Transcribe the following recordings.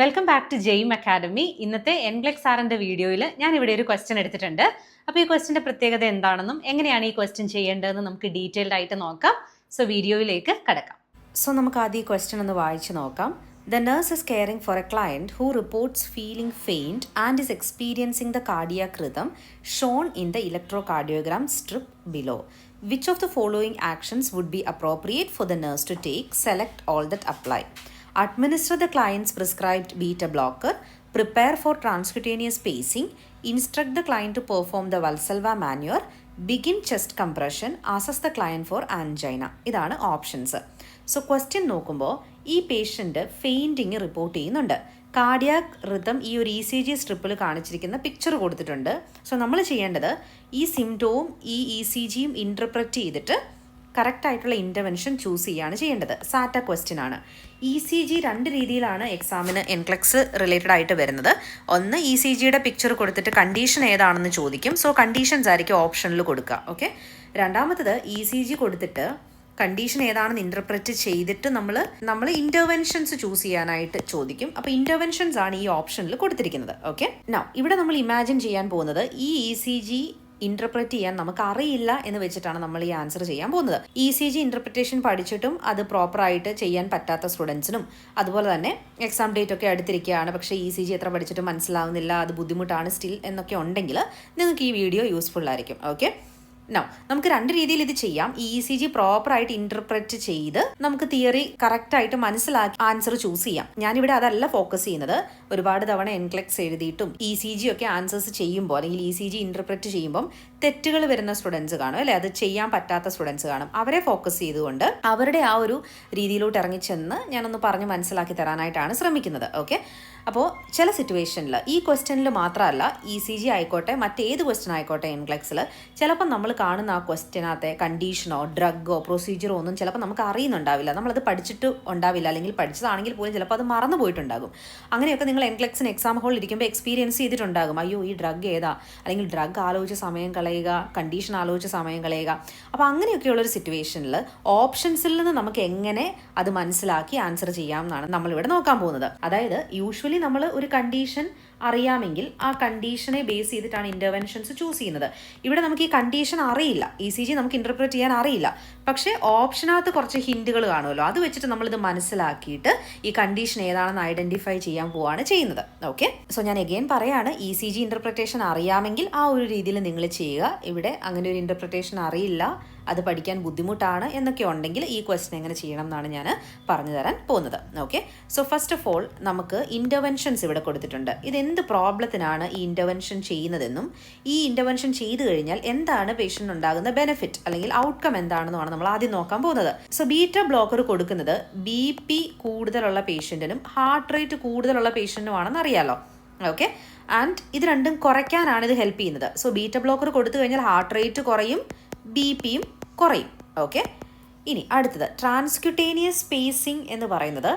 Welcome back to Jaime academy ഇന്നത്തെ NCLEX സാറിന്റെ വീഡിയോയിൽ ഞാൻ ഇവിടെ ഒരു ക്വസ്റ്റ്യൻ എടുത്തിട്ടുണ്ട്. അപ്പോൾ ഈ ക്വസ്റ്റിന്റെ പ്രത്യേകത എന്താണെന്നും എങ്ങനെയാണ് ഈ ക്വസ്റ്റ്യൻ ചെയ്യേണ്ടതെന്ന് നമുക്ക് ഡീറ്റെയിൽഡ് ആയിട്ട് നോക്കാം. സോ വീഡിയോയിലേക്ക് കടക്കാം. സോ നമുക്ക് ആദ്യം ഈ ക്വസ്റ്റ്യൻ ഒന്ന് വായിച്ചു നോക്കാം. The nurse is caring for a client who reports feeling faint and is experiencing the cardiac rhythm shown in the electrocardiogram strip below which of the following actions would be appropriate for the nurse to take select all that apply. Administer the client's prescribed beta blocker prepare for transcutaneous pacing instruct the client to perform the Valsalva maneuver begin chest compression assess the client for angina ഇതാണ് options so question നോക്കുമ്പോൾ ഈ patient fainting report ചെയ്യുന്നുണ്ട്. Cardiac rhythm ഈ ഒരു E C G സ്ട്രിപ്പിൽ കാണിച്ചിരിക്കുന്ന picture കൊടുത്തിട്ടുണ്ട്. So നമ്മൾ ചെയ്യേണ്ടത് ഈ സിംറ്റവും ഈ ഇ സി ജിയും ഇന്റർപ്രറ്റ് ചെയ്തിട്ട് കറക്റ്റ് ആയിട്ടുള്ള ഇന്റർവെൻഷൻ ചൂസ് ചെയ്യുകയാണ് ചെയ്യേണ്ടത്. സാറ്റ ക്വസ്റ്റ്യൻ ആണ്. ഇ സി ജി രണ്ട് രീതിയിലാണ് എക്സാമിന് എൻക്ലക്സ് റിലേറ്റഡ് ആയിട്ട് വരുന്നത്. ഒന്ന് ഇ സി ജിയുടെ പിക്ചർ കൊടുത്തിട്ട് കണ്ടീഷൻ ഏതാണെന്ന് ചോദിക്കും. സോ കണ്ടീഷൻസ് ആയിരിക്കും ഓപ്ഷനിൽ കൊടുക്കുക. ഓക്കെ രണ്ടാമത്തത് ഇ സി ജി കൊടുത്തിട്ട് കണ്ടീഷൻ ഏതാണെന്ന് ഇന്റർപ്രറ്റ് ചെയ്തിട്ട് നമ്മൾ നമ്മൾ ഇന്റർവെൻഷൻസ് ചൂസ് ചെയ്യാനായിട്ട് ചോദിക്കും. അപ്പോൾ ഇന്റർവെൻഷൻസ് ആണ് ഈ ഓപ്ഷനിൽ കൊടുത്തിരിക്കുന്നത്. ഓക്കെ നോ ഇവിടെ നമ്മൾ ഇമാജിൻ ചെയ്യാൻ പോകുന്നത് ഈ ഇ സി ജി ഇന്റർപ്രറ്റ് ചെയ്യാൻ നമുക്ക് അറിയില്ല എന്ന് വെച്ചിട്ടാണ് നമ്മൾ ഈ ആൻസർ ചെയ്യാൻ പോകുന്നത്. ഇ സി ജി ഇന്റർപ്രിറ്റേഷൻ പഠിച്ചിട്ടും അത് പ്രോപ്പർ ആയിട്ട് ചെയ്യാൻ പറ്റാത്ത സ്റ്റുഡൻസിനും അതുപോലെ തന്നെ എക്സാം ഡേറ്റ് ഒക്കെ അടുത്തിരിക്കുകയാണ്. പക്ഷേ ഇ സി ജി എത്ര പഠിച്ചിട്ടും മനസ്സിലാവുന്നില്ല അത് ബുദ്ധിമുട്ടാണ് സ്റ്റിൽ എന്നൊക്കെ ഉണ്ടെങ്കിൽ നിങ്ങൾക്ക് ഈ വീഡിയോ യൂസ്ഫുൾ ആയിരിക്കും. ഓക്കെ നോ നമുക്ക് രണ്ട് രീതിയിൽ ഇത് ചെയ്യാം. ഇ സി ജി പ്രോപ്പറായിട്ട് ഇന്റർപ്രറ്റ് ചെയ്ത് നമുക്ക് തിയറി കറക്റ്റ് ആയിട്ട് മനസ്സിലാക്കി ആൻസർ ചൂസ് ചെയ്യാം. ഞാനിവിടെ അതല്ല ഫോക്കസ് ചെയ്യുന്നത്. ഒരുപാട് തവണ എൻക്ലെക്സ് എഴുതിയിട്ടും ഇ സി ജി ഒക്കെ ആൻസേഴ്സ് ചെയ്യുമ്പോൾ അല്ലെങ്കിൽ ഇ സി ജി ഇന്റർപ്രറ്റ് ചെയ്യുമ്പോൾ തെറ്റുകൾ വരുന്ന സ്റ്റുഡൻസ് കാണും അല്ലെ? അത് ചെയ്യാൻ പറ്റാത്ത സ്റ്റുഡൻസ് കാണും. അവരെ ഫോക്കസ് ചെയ്തുകൊണ്ട് അവരുടെ ആ ഒരു രീതിയിലോട്ട് ഇറങ്ങിച്ചെന്ന് ഞാനൊന്ന് പറഞ്ഞ് മനസ്സിലാക്കി തരാനായിട്ടാണ് ശ്രമിക്കുന്നത്. ഓക്കെ അപ്പോൾ ചില സിറ്റുവേഷനിൽ ഈ ക്വസ്റ്റ്യനിൽ മാത്രമല്ല ഇ സി ജി ആയിക്കോട്ടെ മറ്റേത് ക്വസ്റ്റ്യൻ ആയിക്കോട്ടെ എൻക്ലെക്സിൽ ചിലപ്പോൾ നമ്മൾ കാണുന്ന ആ ക്വസ്റ്റ്യനകത്തെ കണ്ടീഷനോ ഡ്രഗോ പ്രൊസീജിയറോ ഒന്നും ചിലപ്പോൾ നമുക്ക് അറിയുന്നുണ്ടാവില്ല. നമ്മളത് പഠിച്ചിട്ട് ഉണ്ടാവില്ല. അല്ലെങ്കിൽ പഠിച്ചതാണെങ്കിൽ പോലും ചിലപ്പോൾ അത് മറന്നു പോയിട്ടുണ്ടാകും. അങ്ങനെയൊക്കെ നിങ്ങൾ എൻക്ലെക്സിന് എക്സാം ഹോളിൽ ഇരിക്കുമ്പോൾ എക്സ്പീരിയൻസ് ചെയ്തിട്ടുണ്ടാകും. അയ്യോ ഈ ഡ്രഗ് ഏതാ? അല്ലെങ്കിൽ ഡ്രഗ് ആലോചിച്ച സമയം കളയുക കണ്ടീഷൻ ആലോചിച്ച സമയം കളയുക. അപ്പോൾ അങ്ങനെയൊക്കെയുള്ളൊരു സിറ്റുവേഷനിൽ ഓപ്ഷൻസിൽ നിന്ന് നമുക്ക് എങ്ങനെ അത് മനസ്സിലാക്കി ആൻസർ ചെയ്യാം എന്നാണ് നമ്മളിവിടെ നോക്കാൻ പോകുന്നത്. അതായത് യൂഷ്വലി നമ്മൾ ഒരു കണ്ടീഷൻ അറിയാമെങ്കിൽ ആ കണ്ടീഷനെ ബേസ് ചെയ്തിട്ടാണ് ഇന്റർവെൻഷൻസ് ചൂസ് ചെയ്യുന്നത്. ഇവിടെ നമുക്ക് ഈ കണ്ടീഷൻ അറിയില്ല. ഇ സി ജി നമുക്ക് ഇന്റർപ്രറ്റ് ചെയ്യാൻ അറിയില്ല. പക്ഷേ ഓപ്ഷനകത്ത് കുറച്ച് ഹിൻഡുകൾ കാണുമല്ലോ. അത് വെച്ചിട്ട് നമ്മളിത് മനസ്സിലാക്കിയിട്ട് ഈ കണ്ടീഷൻ ഏതാണെന്ന് ഐഡന്റിഫൈ ചെയ്യാൻ പോവാണ് ചെയ്യുന്നത്. ഓക്കെ സോ ഞാൻ എഗെയിൻ പറയാണ് ഇ സി ജി ഇന്റർപ്രിറ്റേഷൻ അറിയാമെങ്കിൽ ആ ഒരു രീതിയിൽ നിങ്ങൾ ചെയ്യുക. ഇവിടെ അങ്ങനെ ഒരു ഇന്റർപ്രിറ്റേഷൻ അറിയില്ല. അത് പഠിക്കാൻ ബുദ്ധിമുട്ടാണ് എന്നൊക്കെ ഉണ്ടെങ്കിൽ ഈ ക്വസ്റ്റൻ എങ്ങനെ ചെയ്യണം എന്നാണ് ഞാൻ പറഞ്ഞു തരാൻ പോകുന്നത്. Okay so first of all നമുക്ക് ഇന്റർവെൻഷൻസ് ഇവിടെ കൊടുത്തിട്ടുണ്ട്. ഇത് എന്ത് പ്രോബ്ലത്തിനാണ് ഈ ഇന്റർവെൻഷൻ ചെയ്യുന്നതെന്നും ഈ ഇന്റർവെൻഷൻ ചെയ്തു കഴിഞ്ഞാൽ എന്താണ് പേഷ്യന്റ് ഉണ്ടാകുന്ന ബെനിഫിറ്റ് അല്ലെങ്കിൽ ഔട്ട്കം എന്താണെന്നുമാണ് നമ്മൾ ആദ്യം നോക്കാൻ പോകുന്നത്. സോ ബീറ്റ ബ്ലോക്കർ കൊടുക്കുന്നത് ബി പി കൂടുതലുള്ള പേഷ്യന്റിനും ഹാർട്ട് റേറ്റ് കൂടുതലുള്ള പേഷ്യന്റുമാണെന്ന് അറിയാലോ. ഓക്കെ ആൻഡ് ഇത് രണ്ടും കുറയ്ക്കാനാണ് ഇത് ഹെൽപ്പ് ചെയ്യുന്നത്. സോ ബീറ്റ ബ്ലോക്കർ കൊടുത്തു കഴിഞ്ഞാൽ ഹാർട്ട് റേറ്റ് കുറയും ബി പിയും കുറയും. ഓക്കെ ഇനി അടുത്തത്. ട്രാൻസ്ക്യൂട്ടേനിയസ് സ്പേസിംഗ് എന്ന് പറയുന്നത്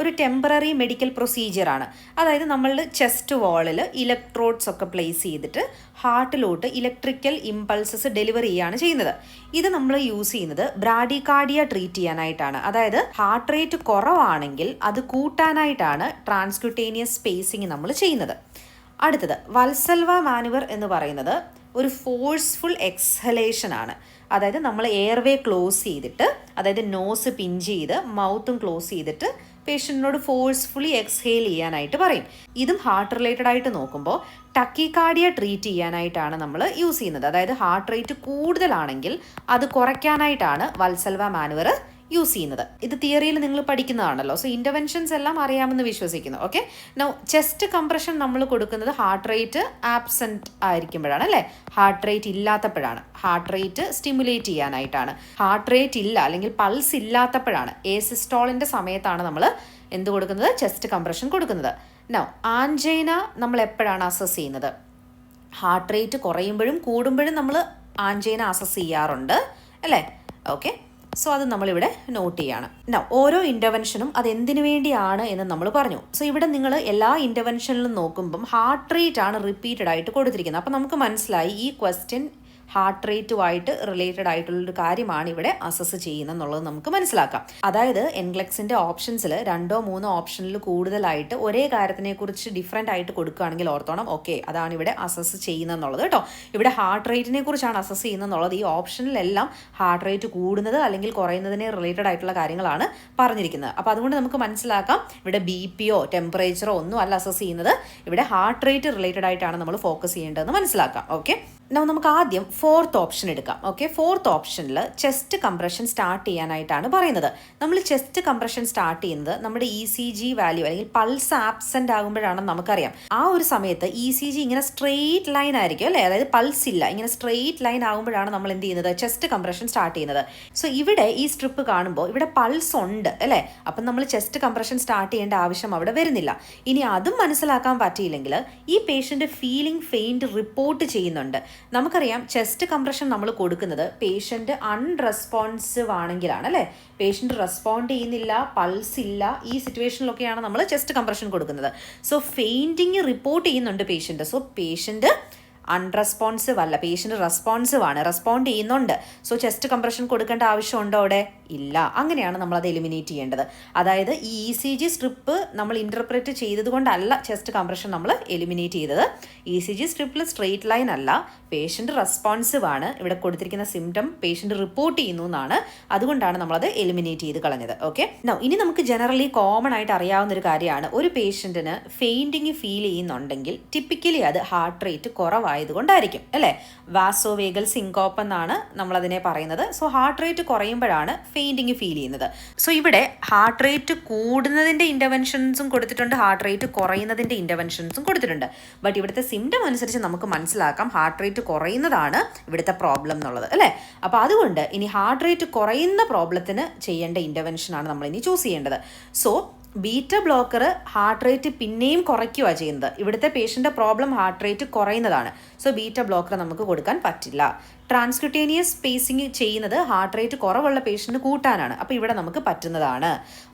ഒരു ടെമ്പററി മെഡിക്കൽ പ്രൊസീജിയറാണ് അതായത് നമ്മൾ ചെസ്റ്റ് വാളിൽ ഇലക്ട്രോഡ്സ് ഒക്കെ പ്ലേസ് ചെയ്തിട്ട് ഹാർട്ടിലോട്ട് ഇലക്ട്രിക്കൽ ഇമ്പൾസസ് ഡെലിവറി ചെയ്യുകയാണ് ചെയ്യുന്നത്. ഇത് നമ്മൾ യൂസ് ചെയ്യുന്നത് ബ്രാഡികാർഡിയ ട്രീറ്റ് ചെയ്യാനായിട്ടാണ്. അതായത് ഹാർട്ട് റേറ്റ് കുറവാണെങ്കിൽ അത് കൂട്ടാനായിട്ടാണ് ട്രാൻസ്ക്യൂട്ടേനിയസ് സ്പേസിങ് നമ്മൾ ചെയ്യുന്നത്. അടുത്തത് വത്സൽവ മാനുവർ എന്ന് പറയുന്നത് ഒരു ഫോഴ്സ്ഫുൾ എക്സലേഷൻ ആണ്. അതായത് നമ്മൾ എയർവേ ക്ലോസ് ചെയ്തിട്ട് അതായത് നോസ് പിഞ്ച് ചെയ്ത് മൗത്തും ക്ലോസ് ചെയ്തിട്ട് പേഷ്യന്റിനോട് ഫോഴ്സ്ഫുള്ളി എക്സ്ഹെയിൽ ചെയ്യാനായിട്ട് പറയും. ഇതും ഹാർട്ട് റിലേറ്റഡ് ആയിട്ട് നോക്കുമ്പോൾ ടക്കിക്കാർഡിയ ട്രീറ്റ് ചെയ്യാനായിട്ടാണ് നമ്മൾ യൂസ് ചെയ്യുന്നത്. അതായത് ഹാർട്ട് റേറ്റ് കൂടുതലാണെങ്കിൽ അത് കുറയ്ക്കാനായിട്ടാണ് വത്സൽവ മാനുവർ യൂസ് ചെയ്യുന്നത്. ഇത് തിയറിയിൽ നിങ്ങൾ പഠിക്കുന്നതാണല്ലോ. സോ ഇന്റർവെൻഷൻസ് എല്ലാം അറിയാമെന്ന് വിശ്വസിക്കുന്നു. ഓക്കെ നൗ ചെസ്റ്റ് കംപ്രഷൻ നമ്മൾ കൊടുക്കുന്നത് ഹാർട്ട് റേറ്റ് ആബ്സെന്റ് ആയിരിക്കുമ്പോഴാണ് അല്ലേ? ഹാർട്ട് റേറ്റ് ഇല്ലാത്തപ്പോഴാണ്. ഹാർട്ട് റേറ്റ് സ്റ്റിമുലേറ്റ് ചെയ്യാനായിട്ടാണ്. ഹാർട്ട് റേറ്റ് ഇല്ല അല്ലെങ്കിൽ പൾസ് ഇല്ലാത്തപ്പോഴാണ്. എ സിസ്റ്റോളിന്റെ സമയത്താണ് നമ്മൾ എന്ത് കൊടുക്കുന്നത്? ചെസ്റ്റ് കംപ്രഷൻ കൊടുക്കുന്നത്. നൗ ആൻജൈന നമ്മൾ എപ്പോഴാണ് അസസ് ചെയ്യുന്നത്? ഹാർട്ട് റേറ്റ് കുറയുമ്പോഴും കൂടുമ്പോഴും നമ്മൾ ആൻജൈന അസസ് ചെയ്യാറുണ്ട് അല്ലേ? ഓക്കെ സോ അത് നമ്മളിവിടെ നോട്ട് ചെയ്യാണ്. ഓരോ ഇന്റർവെൻഷനും അത് എന്തിനു വേണ്ടിയാണ് എന്ന് നമ്മൾ പറഞ്ഞു. സോ ഇവിടെ നിങ്ങൾ എല്ലാ ഇന്റർവെൻഷനിലും നോക്കുമ്പം ഹാർട്ട് റേറ്റ് ആണ് റിപ്പീറ്റഡ് ആയിട്ട് കൊടുത്തിരിക്കുന്നത്. അപ്പം നമുക്ക് മനസ്സിലായി ഈ ക്വസ്റ്റ്യൻ ഹാർട്ട് റേറ്റുമായിട്ട് റിലേറ്റഡ് ആയിട്ടുള്ളൊരു കാര്യമാണ് ഇവിടെ അസസ് ചെയ്യുന്നത് എന്നുള്ളത് നമുക്ക് മനസ്സിലാക്കാം. അതായത് എൻഗ്ലെക്സിന്റെ ഓപ്ഷൻസിൽ രണ്ടോ മൂന്നോ ഓപ്ഷനിൽ കൂടുതലായിട്ട് ഒരേ കാര്യത്തിനെ കുറിച്ച് ഡിഫറെന്റ് ആയിട്ട് കൊടുക്കുകയാണെങ്കിൽ ഓർത്തോണം ഓക്കെ അതാണ് ഇവിടെ അസസ് ചെയ്യുന്നത് എന്നുള്ളത് കേട്ടോ. ഇവിടെ ഹാർട്ട് റേറ്റിനെ കുറിച്ചാണ് അസസ് ചെയ്യുന്നത് എന്നുള്ളത് ഈ ഓപ്ഷനിലെല്ലാം ഹാർട്ട് റേറ്റ് കൂടുന്നത് അല്ലെങ്കിൽ കുറയുന്നതിനെ റിലേറ്റഡ് ആയിട്ടുള്ള കാര്യങ്ങളാണ് പറഞ്ഞിരിക്കുന്നത്. അപ്പോൾ അതുകൊണ്ട് നമുക്ക് മനസ്സിലാക്കാം. ഇവിടെ ബി പിയോ ടെമ്പറേച്ചറോ ഒന്നും അല്ല അസസ് ചെയ്യുന്നത്. ഇവിടെ ഹാർട്ട് റേറ്റ് റിലേറ്റഡ് ആയിട്ടാണ് നമ്മൾ ഫോക്കസ് ചെയ്യേണ്ടതെന്ന് മനസ്സിലാക്കാം. ഓക്കെ നമുക്ക് ആദ്യം ഫോർത്ത് ഓപ്ഷൻ എടുക്കാം. ഓക്കെ ഫോർത്ത് ഓപ്ഷനിൽ ചെസ്റ്റ് കംപ്രഷൻ സ്റ്റാർട്ട് ചെയ്യാനായിട്ടാണ് പറയുന്നത്. നമ്മൾ ചെസ്റ്റ് കംപ്രഷൻ സ്റ്റാർട്ട് ചെയ്യുന്നത് നമ്മുടെ ഇ സി ജി വാല്യൂ അല്ലെങ്കിൽ പൾസ് ആബ്സെന്റ് ആകുമ്പോഴാണെന്ന് നമുക്കറിയാം. ആ ഒരു സമയത്ത് ഇ സി ജി ഇങ്ങനെ സ്ട്രെയിറ്റ് ലൈൻ ആയിരിക്കും അല്ലേ? അതായത് പൾസ് ഇല്ല. ഇങ്ങനെ സ്ട്രെയിറ്റ് ലൈൻ ആകുമ്പോഴാണ് നമ്മൾ എന്ത് ചെയ്യുന്നത്? ചെസ്റ്റ് കംപ്രഷൻ സ്റ്റാർട്ട് ചെയ്യുന്നത്. സോ ഇവിടെ ഈ സ്ട്രിപ്പ് കാണുമ്പോൾ ഇവിടെ പൾസ് ഉണ്ട് അല്ലേ? അപ്പം നമ്മൾ ചെസ്റ്റ് കംപ്രഷൻ സ്റ്റാർട്ട് ചെയ്യേണ്ട ആവശ്യം അവിടെ വരുന്നില്ല. ഇനി അതും മനസ്സിലാക്കാൻ പറ്റിയില്ലെങ്കിൽ ഈ പേഷ്യന്റ് ഫീലിംഗ് ഫെയിന്റ് റിപ്പോർട്ട് ചെയ്യുന്നുണ്ട്. നമുക്കറിയാം ചെസ്റ്റ് കംപ്രഷൻ നമ്മൾ കൊടുക്കുന്നത് പേഷ്യന്റ് അൺറെസ്പോൺസീവ് ആണെങ്കിലാണ് അല്ലേ? പേഷ്യന്റ് റെസ്പോണ്ട് ചെയ്യുന്നില്ല പൾസ് ഇല്ല ഈ സിറ്റുവേഷനിലൊക്കെയാണ് നമ്മൾ ചെസ്റ്റ് കംപ്രഷൻ കൊടുക്കുന്നത്. സോ ഫെയിന്റിങ് റിപ്പോർട്ട് ചെയ്യുന്നുണ്ട് പേഷ്യന്റ് സോ പേഷ്യന്റ് അൺറെസ്പോൺസീവ് അല്ല പേഷ്യന്റ് റെസ്പോൺസീവ് ആണ്. റെസ്പോണ്ട് ചെയ്യുന്നുണ്ട്. സോ ചെസ്റ്റ് കംപ്രഷൻ കൊടുക്കേണ്ട ആവശ്യമുണ്ടോ അവിടെ? ഇല്ല. അങ്ങനെയാണ് നമ്മൾ അത് എലിമിനേറ്റ് ചെയ്യേണ്ടത്. അതായത് ഈ ഇ സി ജി സ്ട്രിപ്പ് നമ്മൾ ഇന്റർപ്രറ്റ് ചെയ്തതുകൊണ്ടല്ല ചെസ്റ്റ് കംപ്രഷൻ നമ്മൾ എലിമിനേറ്റ് ചെയ്തത്. ഇ സി ജി സ്ട്രിപ്പിൽ സ്ട്രെയിറ്റ് ലൈൻ അല്ല പേഷ്യന്റ് റെസ്പോൺസീവ് ആണ്. ഇവിടെ കൊടുത്തിരിക്കുന്ന സിംറ്റം പേഷ്യന്റ് റിപ്പോർട്ട് ചെയ്യുന്നു എന്നാണ്. അതുകൊണ്ടാണ് നമ്മളത് എലിമിനേറ്റ് ചെയ്ത് കളഞ്ഞത്. ഓക്കെ ഇനി നമുക്ക് ജനറലി കോമൺ ആയിട്ട് അറിയാവുന്ന ഒരു കാര്യമാണ്. ഒരു പേഷ്യന്റിന് ഫെയിന്റിങ് ഫീൽ ചെയ്യുന്നുണ്ടെങ്കിൽ ടിപ്പിക്കലി അത് ഹാർട്ട് റേറ്റ് കുറവായതുകൊണ്ടായിരിക്കും അല്ലേ? വാസോവേഗൽ സിങ്കോപ്പ് എന്നാണ് നമ്മളതിനെ പറയുന്നത്. സോ ഹാർട്ട് റേറ്റ് കുറയുമ്പോഴാണ് ഫെയിന്റിങ് ഫീൽ ചെയ്യുന്നത്. സോ ഇവിടെ ഹാർട്ട് റേറ്റ് കൂടുന്നതിന്റെ ഇന്റർവെൻഷൻസും കൊടുത്തിട്ടുണ്ട്. ഹാർട്ട് റേറ്റ് കുറയുന്നതിന്റെ ഇന്റർവെൻഷൻസും കൊടുത്തിട്ടുണ്ട്. ബട്ട് ഇവിടുത്തെ സിംറ്റം അനുസരിച്ച് നമുക്ക് മനസ്സിലാക്കാം. ഹാർട്ട് റേറ്റ് കുറയുന്നതാണ് ഇവിടുത്തെ പ്രോബ്ലം എന്നുള്ളത് അല്ലേ? അപ്പോൾ അതുകൊണ്ട് ഇനി ഹാർട്ട് റേറ്റ് കുറയുന്ന പ്രോബ്ലത്തിന് ചെയ്യേണ്ട ഇന്റർവെൻഷനാണ് നമ്മൾ ഇനി ചൂസ് ചെയ്യേണ്ടത്. So beta blocker heart rate പിന്നെയും കുറയ്ക്കുക ചെയ്യുന്നത്. ഇവിടുത്തെ പേഷ്യന്റെ പ്രോബ്ലം ഹാർട്ട് റേറ്റ് കുറയുന്നതാണ്. സോ ബീറ്റ ബ്ലോക്കർ നമുക്ക് കൊടുക്കാൻ പറ്റില്ല. ട്രാൻസ്ക്യൂട്ടേനിയസ് സ്പേസിങ് ചെയ്യുന്നത് ഹാർട്ട് റേറ്റ് കുറവുള്ള പേഷ്യന്റ് കൂട്ടാനാണ്. അപ്പോൾ ഇവിടെ നമുക്ക് പറ്റുന്നതാണ്.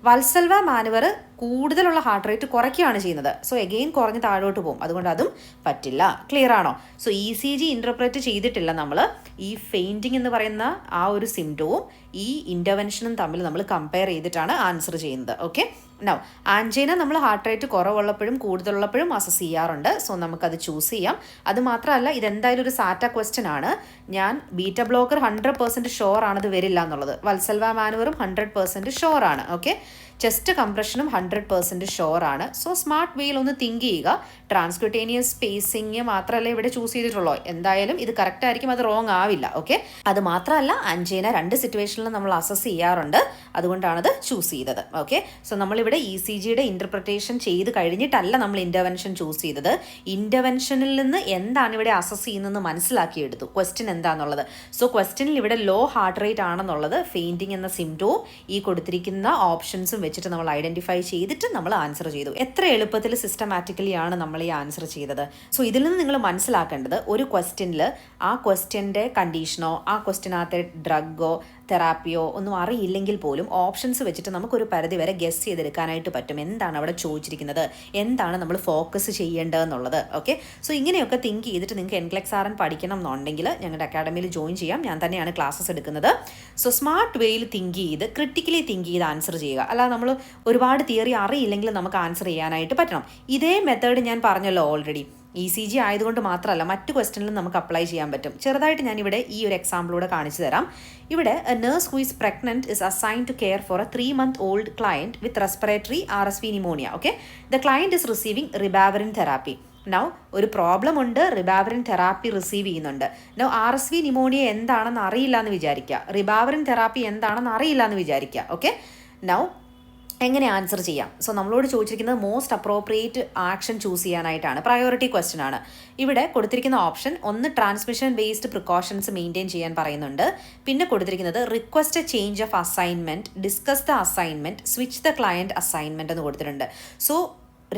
വത്സൽവ മാനുവർ കൂടുതലുള്ള ഹാർട്ട് റേറ്റ് കുറയ്ക്കുകയാണ് ചെയ്യുന്നത്. സോ എഗെയിൻ കുറഞ്ഞ് താഴോട്ട് പോകും. അതുകൊണ്ട് അതും പറ്റില്ല. ക്ലിയർ ആണോ? So E C G interpret ചെയ്തിട്ടില്ല നമ്മൾ ഈ ഫെയിന്റിങ് എന്ന് പറയുന്ന ആ ഒരു സിംറ്റവും ഈ ഇന്റർവെൻഷനും തമ്മിൽ നമ്മൾ കമ്പയർ ചെയ്തിട്ടാണ് ആൻസർ ചെയ്യുന്നത്. ഓക്കെ നൗ ആൻജൈന നമ്മൾ ഹാർട്ട് റേറ്റ് കുറവുള്ളപ്പോഴും കൂടുതലുള്ളപ്പോഴും അസസ് ചെയ്യാറുണ്ട്. സോ നമുക്കത് ചൂസ് ചെയ്യാം. അത് മാത്രമല്ല ഇതെന്തായാലും ഒരു സാറ്റ ക്വസ്റ്റ്യൻ ആണ്. ഞാൻ beta blocker hundred percent sure ആണത് വരില്ല എന്നുള്ളത്. വത്സൽവ മാനുവറും ഹൺഡ്രഡ് പെർസെന്റ് ഷുവർ ആണ്. ഓക്കെ ചെസ്റ്റ് കംപ്രഷനും ഹൺഡ്രഡ് പെർസെന്റ് ഷോർ ആണ്. സോ സ്മാർട്ട് വേയിൽ ഒന്ന് തിങ്ക് ചെയ്യുക. ട്രാൻസ്ക്യൂട്ടേനിയസ് സ്പേസിങ് മാത്രമല്ല ഇവിടെ ചൂസ് ചെയ്തിട്ടുള്ളൂ. എന്തായാലും ഇത് കറക്റ്റ് ആയിരിക്കും അത് റോങ് ആവില്ല. ഓക്കെ അത് മാത്രമല്ല അഞ്ചേന രണ്ട് സിറ്റുവേഷനിലും നമ്മൾ അസസ് ചെയ്യാറുണ്ട്. അതുകൊണ്ടാണത് ചൂസ് ചെയ്തത്. ഓക്കെ സോ നമ്മളിവിടെ ഇ സി ജിയുടെ ഇന്റർപ്രിട്ടേഷൻ ചെയ്ത് കഴിഞ്ഞിട്ടല്ല നമ്മൾ ഇന്റർവെൻഷൻ ചൂസ് ചെയ്തത്. ഇന്റർവെൻഷനിൽ നിന്ന് എന്താണ് ഇവിടെ അസസ് ചെയ്യുന്നതെന്ന് മനസ്സിലാക്കിയെടുത്തു ക്വസ്റ്റ്യൻ എന്താണെന്നുള്ളത് സോ ക്വസ്റ്റ്യനിൽ ഇവിടെ ലോ ഹാർട്ട് റേറ്റ് ആണെന്നുള്ളത് ഫെയിന്റിങ് എന്ന സിംറ്റവും ഈ കൊടുത്തിരിക്കുന്ന ഓപ്ഷൻസും വെച്ചിട്ട് നമ്മൾ ഐഡന്റിഫൈ ചെയ്തിട്ട് നമ്മൾ ആൻസർ ചെയ്തു. എത്ര എളുപ്പത്തിൽ സിസ്റ്റമാറ്റിക്കലി ആണ് നമ്മൾ ഈ ആൻസർ ചെയ്തത്. സോ ഇതിൽ നിന്ന് നിങ്ങൾ മനസ്സിലാക്കേണ്ടത് ഒരു ക്വസ്റ്റ്യനിൽ ആ ക്വസ്റ്റ്യന്റെ കണ്ടീഷനോ ആ ക്വസ്റ്റ്യനകത്തെ ഡ്രഗോ തെറാപ്പിയോ ഒന്നും അറിയില്ലെങ്കിൽ പോലും ഓപ്ഷൻസ് വെച്ചിട്ട് നമുക്കൊരു പരിധി വരെ ഗസ് ചെയ്തെടുക്കാനായിട്ട് പറ്റും. എന്താണ് അവിടെ ചോദിച്ചിരിക്കുന്നത്? എന്താണ് നമ്മൾ ഫോക്കസ് ചെയ്യേണ്ടതെന്നുള്ളത്. ഓക്കെ സോ ഇങ്ങനെയൊക്കെ തിങ്ക് ചെയ്തിട്ട് നിങ്ങൾക്ക് എൻക്ലെക്സ് ആർ എൻ പഠിക്കണം എന്നുണ്ടെങ്കിൽ ഞങ്ങളുടെ അക്കാഡമിയിൽ ജോയിൻ ചെയ്യാം. ഞാൻ തന്നെയാണ് ക്ലാസ്സസ് എടുക്കുന്നത്. സോ സ്മാർട്ട് വേയിൽ തിങ്ക് ചെയ്ത് ക്രിട്ടിക്കലി തിങ്ക് ചെയ്ത് ആൻസർ ചെയ്യുക. അല്ലാതെ നമ്മൾ ഒരുപാട് തിയറി അറിയില്ലെങ്കിൽ നമുക്ക് ആൻസർ ചെയ്യാനായിട്ട് പറ്റണം. ഇതേ മെത്തേഡ് ഞാൻ പറഞ്ഞല്ലോ ഓൾറെഡി ഇ സി ജി ആയതുകൊണ്ട് മാത്രമല്ല മറ്റു ക്വസ്റ്റനിലും നമുക്ക് അപ്ലൈ ചെയ്യാൻ പറ്റും. ചെറുതായിട്ട് ഞാനിവിടെ ഈ ഒരു എക്സാമ്പിളൂടെ കാണിച്ചു തരാം. ഇവിടെ a nurse who is pregnant is assign to care for a three month old client with respiratory R S V pneumonia okay the client is receiving ribavirin therapy now ഒരു പ്രോബ്ലം ഉണ്ട് റിബാവറിൻ തെറാപ്പി റിസീവ് ചെയ്യുന്നുണ്ട്. Now R S V pneumonia എന്താണെന്ന് അറിയില്ല എന്ന് വിചാരിക്കുക. Ribavirin therapy എന്താണെന്ന് അറിയില്ല എന്ന് വിചാരിക്കുക ഓക്കെ നൗ എങ്ങനെ ആൻസർ ചെയ്യാം? സോ നമ്മളോട് ചോദിച്ചിരിക്കുന്നത് മോസ്റ്റ് അപ്രോപ്രിയേറ്റ് ആക്ഷൻ ചൂസ് ചെയ്യാനായിട്ടാണ്. പ്രയോറിറ്റി ക്വസ്റ്റ്യൻ ആണ്. ഇവിടെ കൊടുത്തിരിക്കുന്ന ഓപ്ഷൻ ഒന്ന് ട്രാൻസ്മിഷൻ ബേസ്ഡ് പ്രിക്കോഷൻസ് മെയിന്റെയിൻ ചെയ്യാൻ പറയുന്നുണ്ട്. പിന്നെ കൊടുത്തിരിക്കുന്നത് request change of assignment discuss the assignment switch the client assignment എന്ന് കൊടുത്തിട്ടുണ്ട്. സോ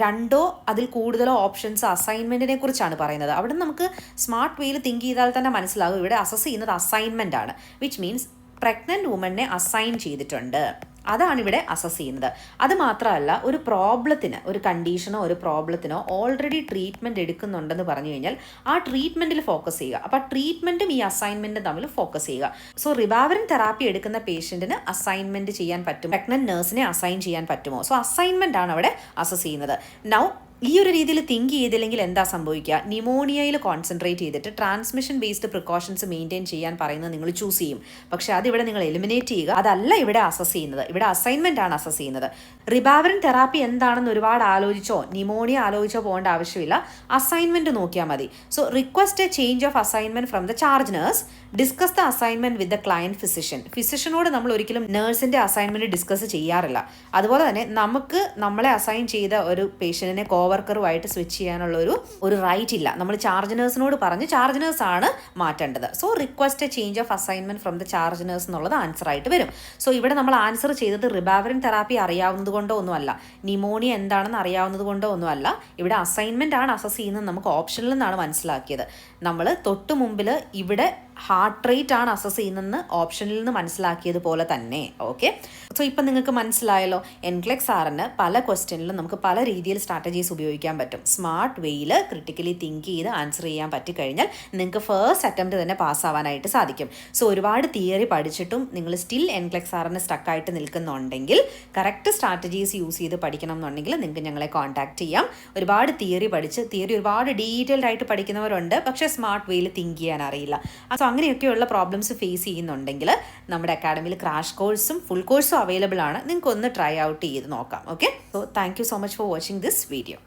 രണ്ടോ അതിൽ കൂടുതലോ ഓപ്ഷൻസ് അസൈൻമെന്റിനെ കുറിച്ചാണ് പറയുന്നത്. അവിടെ നമുക്ക് സ്മാർട്ട് വേയിൽ തിങ്ക് ചെയ്താൽ തന്നെ മനസ്സിലാകും ഇവിടെ അസസ് ചെയ്യുന്നത് അസൈൻമെന്റ് ആണ്. വിച്ച് മീൻസ് പ്രഗ്നന്റ് വുമനെ അസൈൻ ചെയ്തിട്ടുണ്ട്. അതാണ് ഇവിടെ അസസ് ചെയ്യുന്നത്. അത് മാത്രമല്ല ഒരു പ്രോബ്ലത്തിന് ഒരു കണ്ടീഷനോ ഒരു പ്രോബ്ലത്തിനോ ഓൾറെഡി ട്രീറ്റ്മെന്റ് എടുക്കുന്നുണ്ടെന്ന് പറഞ്ഞു കഴിഞ്ഞാൽ ആ ട്രീറ്റ്മെന്റിൽ ഫോക്കസ് ചെയ്യുക. അപ്പോൾ ആ ട്രീറ്റ്മെന്റും ഈ അസൈൻമെന്റും തമ്മിൽ ഫോക്കസ് ചെയ്യുക. സോ റിവാവറിൻ തെറാപ്പി എടുക്കുന്ന പേഷ്യന്റിന് അസൈൻമെന്റ് ചെയ്യാൻ പറ്റും പ്രഗ്നന്റ് നേഴ്സിനെ അസൈൻ ചെയ്യാൻ പറ്റുമോ? സോ അസൈൻമെന്റ് ആണ് അവിടെ അസസ് ചെയ്യുന്നത്. നൗ ഈ ഒരു രീതിയിൽ തിങ്ക് ചെയ്തില്ലെങ്കിൽ എന്താ സംഭവിക്കുക? നിമോണിയയിൽ കോൺസെൻട്രേറ്റ് ചെയ്തിട്ട് ട്രാൻസ്മിഷൻ ബേസ്ഡ് പ്രിക്കോഷൻസ് മെയിന്റെയിൻ ചെയ്യാൻ പറയുന്നത് നിങ്ങൾ ചൂസ് ചെയ്യും. പക്ഷേ അതിവിടെ നിങ്ങൾ എലിമിനേറ്റ് ചെയ്യുക. അതല്ല ഇവിടെ അസസ് ചെയ്യുന്നത്. ഇവിടെ അസൈൻമെന്റ് ആണ് അസസ് ചെയ്യുന്നത്. റിബാവറിൻ തെറാപ്പി എന്താണെന്ന് ഒരുപാട് ആലോചിച്ചോ? നിമോണിയ ആലോചിച്ചോ പോകേണ്ട ആവശ്യമില്ല. അസൈൻമെന്റ് നോക്കിയാൽ മതി. So request a change of assignment from the charge nurse discuss the assignment with the client physician ഫിസിഷ്യനോട് നമ്മൾ ഒരിക്കലും നേഴ്സിന്റെ അസൈൻമെന്റ് ഡിസ്കസ് ചെയ്യാറില്ല. അതുപോലെ തന്നെ നമുക്ക് നമ്മളെ അസൈൻ ചെയ്ത ഒരു പേഷ്യന്റിനെ കോവർക്കറുമായിട്ട് സ്വിച്ച് ചെയ്യാനുള്ള ഒരു ഒരു റൈറ്റ് ഇല്ല. നമ്മൾ ചാർജ് നേഴ്സിനോട് പറഞ്ഞ് ചാർജ് നേഴ്സ് ആണ് മാറ്റേണ്ടത്. So request a change of assignment from the charge nurse എന്നുള്ളത് ആൻസർ ആയിട്ട് വരും. സോ ഇവിടെ നമ്മൾ ആൻസർ ചെയ്തത് റിബാവറിൻ തെറാപ്പി അറിയാവുന്നത് കൊണ്ടോ ഒന്നുമല്ല. നിമോണിയ എന്താണെന്ന് അറിയാവുന്നത് കൊണ്ടോ ഒന്നുമല്ല. ഇവിടെ അസൈൻമെന്റ് ആണ് അസസ് ചെയ്യുന്നത് നമുക്ക് ഓപ്ഷനിൽ നിന്നാണ് മനസ്സിലാക്കിയത്. നമ്മൾ തൊട്ട് മുമ്പിൽ ഇവിടെ ഹാർട്ട് റേറ്റ് ആണ് അസസ് ചെയ്യുന്നതെന്ന് ഓപ്ഷനിൽ നിന്ന് മനസ്സിലാക്കിയതുപോലെ തന്നെ. ഓക്കെ സോ ഇപ്പം നിങ്ങൾക്ക് മനസ്സിലായല്ലോ എൻക്ലെക്സ് ആറിന് പല ക്വസ്റ്റ്യനിലും നമുക്ക് പല രീതിയിൽ സ്ട്രാറ്റജീസ് ഉപയോഗിക്കാൻ പറ്റും. സ്മാർട്ട് വേയിൽ ക്രിട്ടിക്കലി തിങ്ക് ചെയ്ത് ആൻസർ ചെയ്യാൻ പറ്റിക്കഴിഞ്ഞാൽ നിങ്ങൾക്ക് ഫസ്റ്റ് അറ്റംപ്റ്റ് തന്നെ പാസ്സാവാനായിട്ട് സാധിക്കും. സോ ഒരുപാട് തിയറി പഠിച്ചിട്ടും നിങ്ങൾ സ്റ്റിൽ എൻക്ലെക്സ് ആറിന് സ്റ്റക്കായിട്ട് നിൽക്കുന്നുണ്ടെങ്കിൽ കറക്റ്റ് സ്ട്രാറ്റജീസ് യൂസ് ചെയ്ത് പഠിക്കണം എന്നുണ്ടെങ്കിൽ നിങ്ങൾക്ക് ഞങ്ങളെ കോൺടാക്ട് ചെയ്യാം. ഒരുപാട് തിയറി പഠിച്ച് തിയറി ഒരുപാട് ഡീറ്റെയിൽഡ് ആയിട്ട് പഠിക്കുന്നവരുണ്ട്. പക്ഷേ സ്മാർട്ട് വേയിൽ തിങ്ക് ചെയ്യാൻ അറിയില്ല. അങ്ങനെയൊക്കെയുള്ള പ്രോബ്ലംസ് ഫേസ് ചെയ്യുന്നുണ്ടെങ്കിൽ നമ്മുടെ അക്കാഡമിയിൽ ക്രാഷ് കോഴ്സും ഫുൾ കോഴ്സും അവൈലബിൾ ആണ്. നിങ്ങൾക്ക് ഒന്ന് ട്രൈ ഔട്ട് ചെയ്ത് നോക്കാം. Okay so thank so much for watching this video